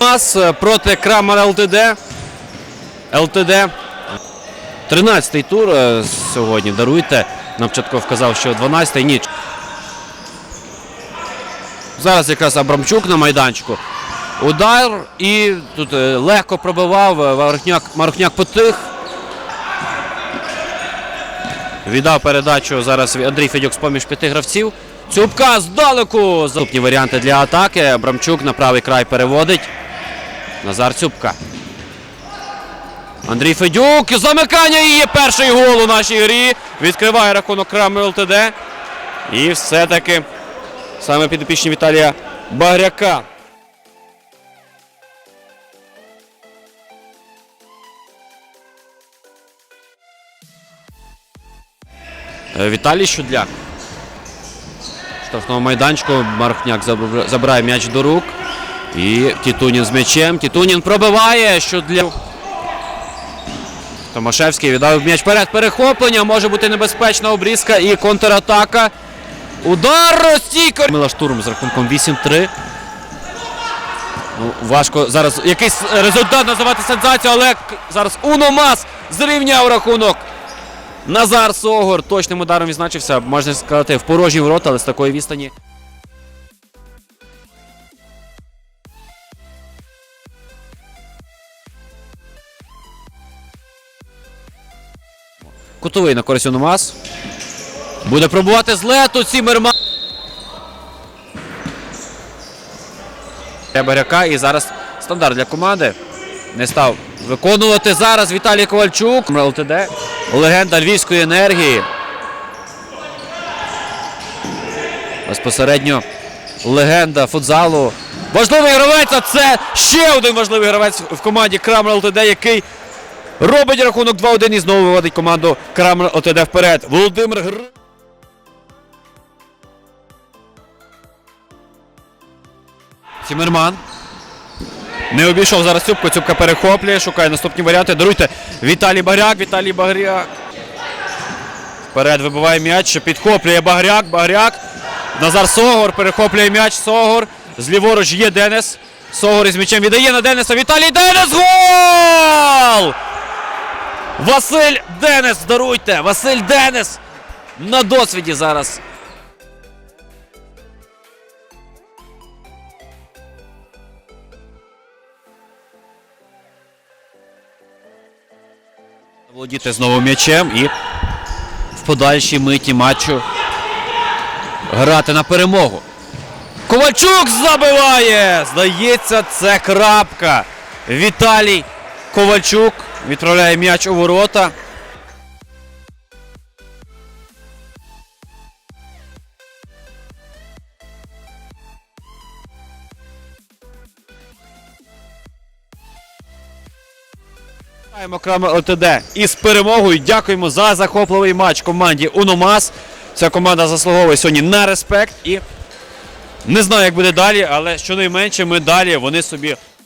Нас е, проти Крамера ЛТД. ЛТД. 13-й тур е, сьогодні. Даруйте. Нам Чатков казав, що 12-й ніч. Зараз якраз Абрамчук на майданчику. Удар і тут е, легко пробивав. Марохняк, Марохняк потих. Віддав передачу зараз Андрій Федюк з-поміж п'яти гравців. Цюбка здалеку. Наступні варіанти для атаки. Абрамчук на правий край переводить. Назар Цюбка. Андрій Федюк. Замикання і є перший гол у нашій грі. Відкриває рахунок Крамер ЛТД. І все-таки саме підопічні Віталія Багряка. Е, Віталій Щудляк. Штрафного майданчику Мархняк забирає м'яч до рук. І Тітунін з м'ячем. Тітунін пробиває. Щудляк. Томашевський віддав м'яч вперед. Перехоплення. Може бути небезпечна обрізка і контратака. Удар стійко. Мила штурм з рахунком 8-3. Ну, важко зараз якийсь результат називати сенсацію, але зараз Уномас зрівняв рахунок. Назар Согор точним ударом відзначився, можна сказати, в порожні ворота, але з такої відстані. Кутовий на користь Уномас. Буде пробувати з лету Цімерман. Для і зараз стандарт для команди. Не став виконувати зараз Віталій Ковальчук. ЛТД. Легенда львівської енергії. Безпосередньо легенда футзалу. Важливий гравець, а це ще один важливий гравець в команді Крамер ЛТД, який робить рахунок 2-1 і знову виводить команду Крамер ЛТД вперед. Володимир Гр... Сімерман. Не обійшов зараз Цюбку. Цюбка перехоплює, шукає наступні варіанти. Даруйте. Віталій Багряк, Віталій Багряк. Вперед вибиває м'яч, підхоплює Багряк, Багряк. Назар Согор перехоплює м'яч. Согор. Зліворуч є Денис. Согор із м'ячем віддає на Дениса. Віталій Денис. Гол! Василь Денис, даруйте! Василь Денис на досвіді зараз. Володіти знову м'ячем і в подальшій миті матчу грати на перемогу. Ковальчук забиває! Здається, це крапка. Віталій Ковальчук відправляє м'яч у ворота. Вітаємо Крамер ЛТД із перемогою. Дякуємо за захопливий матч команді Уномас. Ця команда заслуговує сьогодні на респект і не знаю, як буде далі, але щонайменше ми далі вони собі